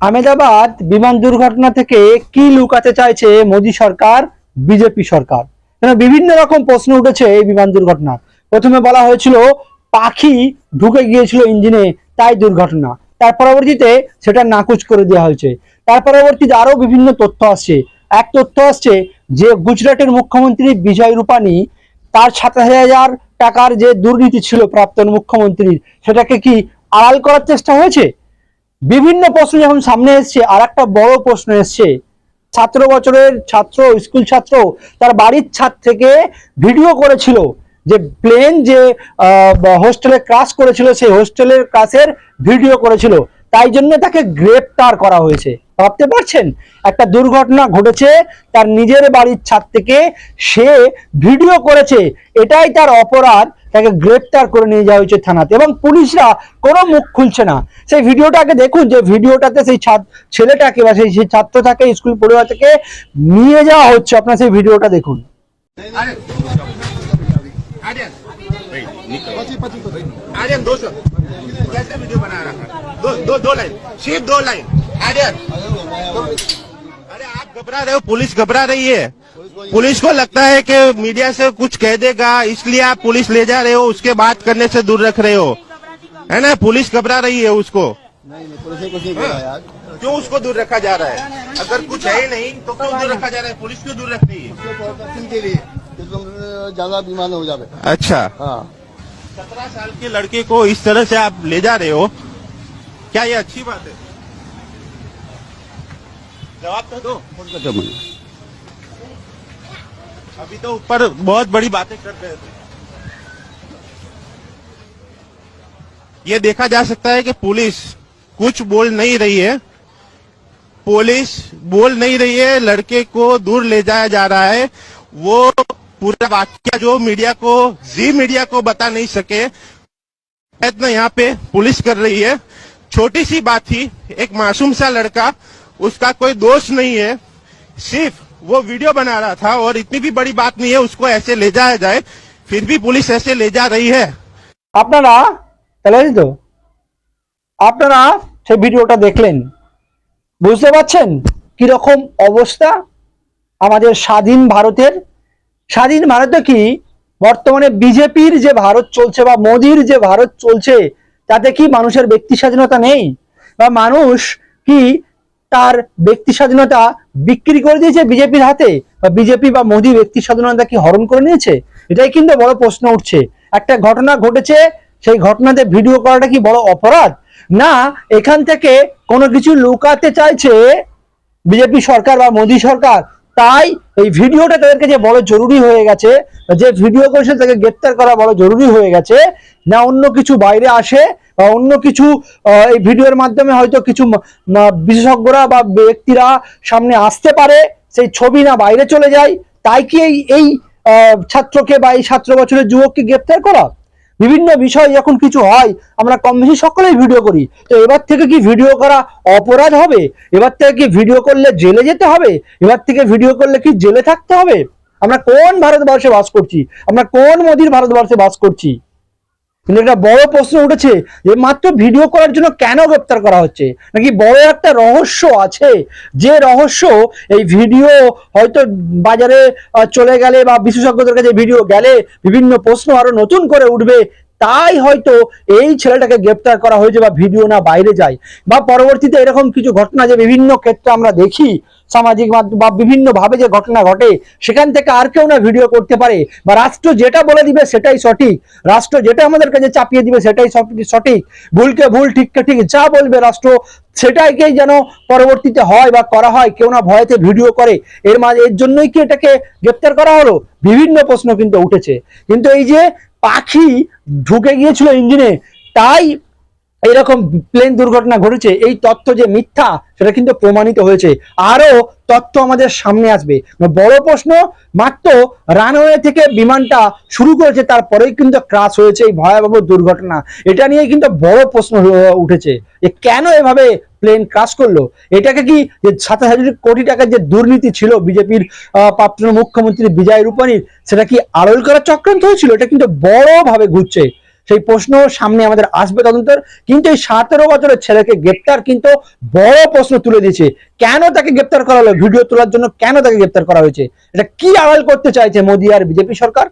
আমেদাবাদ বিমান দুর্ঘটনা থেকে কি লুকাতে চাইছে মোদী সরকার, বিজেপি সরকার? বিভিন্ন রকম প্রশ্ন উঠেছে এই বিমান দুর্ঘটনা। প্রথমে বলা হয়েছিল, পাখি ঢুকে গিয়েছিল ইঞ্জিনে, তাই দুর্ঘটনা। তার পরবর্তীতে সেটা নাকুচ করে দেওয়া হয়েছে। তার পরবর্তীতে আরও বিভিন্ন তথ্য আসছে। এক তথ্য আসছে যে, গুজরাটের মুখ্যমন্ত্রী বিজয় রূপানি তার সাতাশ হাজার টাকার যে দুর্নীতি ছিল প্রাক্তন মুখ্যমন্ত্রীর, সেটাকে কি আড়াল করার চেষ্টা হয়েছে? বিভিন্ন প্রশ্ন যখন সামনে এসছে আর একটা বড় প্রশ্ন এসছে। ছাত্র বছরের ছাত্র, স্কুল ছাত্র, তার বাড়ির ছাদ থেকে ভিডিও করেছিল যে প্লেন যে হোস্টেলে ক্রাশ করেছিল, সেই হোস্টেলের ক্রাশের ভিডিও করেছিল। তাই জন্য তাকে গ্রেপ্তার করা হয়েছে। ভাবতে পারছেন? একটা দুর্ঘটনা ঘটেছে, তার নিজের বাড়ির ছাদ থেকে সে ভিডিও করেছে। এটাই তার অপরাধ। তাকে গ্রেপ্তার করে নিয়ে যাওয়া হয়েছে থানাতে এবং পুলিশরা কোনো মুখ খুলছে না সেই ভিডিওটাকে দেখুন যে ভিডিওটাতে সেই ছাত্র ছেলেটাকে বা সেই সেই ছাত্রটাকে স্কুল পড়ুয়া থেকে নিয়ে যাওয়া হচ্ছে আপনার সেই ভিডিওটা দেখুন आर्यन आर्यन दो शब्द कैसे वीडियो बना रहा था दो दो दो लाइन सिर्फ दो लाइन आर्यन अरे आप घबरा रहे हो पुलिस घबरा रही है पुलिस को लगता है कि मीडिया से कुछ कह देगा, इसलिए आप पुलिस ले जा रहे हो, उसके बात करने से दूर रख रहे हो। है ना? पुलिस घबरा रही है उसको। क्यों उसको दूर रखा जा रहा है? अगर कुछ है ही नहीं तो क्यों दूर रखा जा रहा है? पुलिस क्यों दूर रख रही है? ज़्यादा बीमार हो जावे अच्छा। सत्रह साल के लड़के को इस तरह से आप ले जा रहे हो, क्या ये अच्छी बात है? जवाब तो दो। अभी तो ऊपर बहुत बड़ी बातें कर रहे थे। ये देखा जा सकता है कि पुलिस कुछ बोल नहीं रही है। पुलिस बोल नहीं रही है, लड़के को दूर ले जाया जा रहा है। वो पूरा वाक्य जो मीडिया को, जी मीडिया को बता नहीं सके, प्रयत्न यहाँ पे पुलिस कर रही है। छोटी सी बात थी, एक मासूम सा लड़का, उसका कोई दोष नहीं है, सिर्फ़ वो वीडियो बना रहा था और इतनी भी बड़ी बात नहीं है उसको ऐसे ले जाया जाए फिर भी पुलिस ऐसे ले जा रही है আপনারা তাহলে তো আপনারা সেই ভিডিওটা দেখলেন বুঝতে পারছেন কিরকম অবস্থা আমাদের স্বাধীন ভারতের স্বাধীন ভারতে কি বর্তমানে বিজেপির যে ভারত চলছে বা মোদির যে ভারত চলছে তাতে কি মানুষের ব্যক্তি স্বাধীনতা নেই বা মানুষ কি তার ব্যক্তি স্বাধীনতা বিক্রি করে দিয়েছে বিজেপির হাতে? বা বিজেপি বা মোদী ব্যক্তি স্বাধীনতা কি হরণ করে নিয়েছে? এটাই কিন্তু বড় প্রশ্ন উঠছে। একটা ঘটনা ঘটেছে, সেই ঘটনাতে ভিডিও করাটা কি বড় অপরাধ? না, এখান থেকে কোনো কিছু লুকাতে চাইছে বিজেপি সরকার বা মোদী সরকার। তাই এই ভিডিওটা তাদেরকে যে বড় জরুরি হয়ে গেছে, যে ভিডিও করেছে তাকে গ্রেপ্তার করা বড় জরুরি হয়ে গেছে, না অন্য কিছু বাইরে আসে বা অন্য কিছু এই ভিডিওর মাধ্যমে হয়তো কিছু বিশেষজ্ঞরা বা ব্যক্তিরা সামনে আসতে পারে, সেই ছবি না বাইরে চলে যায়, তাই কি এই ছাত্রকে বা এই ছাত্র বছরের যুবককে গ্রেপ্তার করা? বিভিন্ন বিষয় যখন কিছু হয়, আমরা কম বেশি সকলেই ভিডিও করি। তো এবার থেকে কি ভিডিও করা অপরাধ হবে? এবার থেকে কি ভিডিও করলে জেলে যেতে হবে? এবার থেকে ভিডিও করলে কি জেলে থাকতে হবে? আমরা কোন ভারতবর্ষে বাস করছি? আমরা কোন মোদির ভারতবর্ষে বাস করছি? কিন্তু একটা বড় প্রশ্ন উঠেছে যে মাত্র ভিডিও করার জন্য কেন গ্রেপ্তার করা হচ্ছে? নাকি বড় একটা রহস্য আছে? যে রহস্য এই ভিডিও হয়তো বাজারে চলে গেলে বা বিশেষজ্ঞদের কাছে ভিডিও গেলে বিভিন্ন প্রশ্ন আরও নতুন করে উঠবে তাই হয়তো এই ছেলেটাকে গ্রেপ্তার করা হয়েছে বা ভিডিও না বাইরে যায়। বা পরবর্তীতে এরকম কিছু ঘটনা যে বিভিন্ন ক্ষেত্রে আমরা দেখি, সামাজিক মাধ্যম বা বিভিন্ন ভাবে যে ঘটনা ঘটে, সেখান থেকে আর কেউ না ভিডিও করতে পারে। বা রাষ্ট্র যেটা বলে দিবে সেটাই সঠিক। রাষ্ট্র যেটা আমাদের কাছে চাপিয়ে দিবে সেটাই সঠিক। ভুলকে ভুল, ঠিককে ঠিক যা বলবে রাষ্ট্র সেটাইকেই যেন পরবর্তীতে হয় বা করা হয়, কেউ না ভয়েতে ভিডিও করে। এর মাঝে এর জন্যই কি এটাকে গ্রেপ্তার করা হলো? বিভিন্ন প্রশ্ন কিন্তু উঠেছে। কিন্তু এই যে পাখি ঢুকে গিয়েছিল ইঞ্জিনে তাই এরকম প্লেন দুর্ঘটনা ঘটেছে, এই তথ্য যে মিথ্যা, সেটা কিন্তু প্রমাণিত হয়েছে। আরও তথ্য আমাদের সামনে আসবে। বড় প্রশ্ন, মাত্র রানওয়ে থেকে বিমানটা শুরু করেছে, তারপরেই কিন্তু ক্রাশ হয়েছে এই ভয়াবহ দুর্ঘটনা। এটা নিয়ে কিন্তু বড় প্রশ্ন উঠেছে যে কেন এভাবে প্লেন ক্রাশ করল? এটাকে কি যে সাতাশ হাজার কোটি টাকার যে দুর্নীতি ছিল বিজেপির প্রাক্তন মুখ্যমন্ত্রী বিজয় রূপানীর, সেটা কি আড়ল করার চক্রান্ত হয়েছিল? এটা কিন্তু বড়ভাবে ঘুরছে। সেই প্রশ্ন সামনে আমাদের আসবে তদন্তের। কিন্তু এই সতেরো বছরের ছেলেকে গ্রেপ্তার কিন্তু বড় প্রশ্ন তুলে দিয়েছে। কেন তাকে গ্রেপ্তার করা হলো? ভিডিও তোলার জন্য কেন তাকে গ্রেপ্তার করা হয়েছে? এটা কি আড়াল করতে চাইছে মোদী আর বিজেপি সরকার?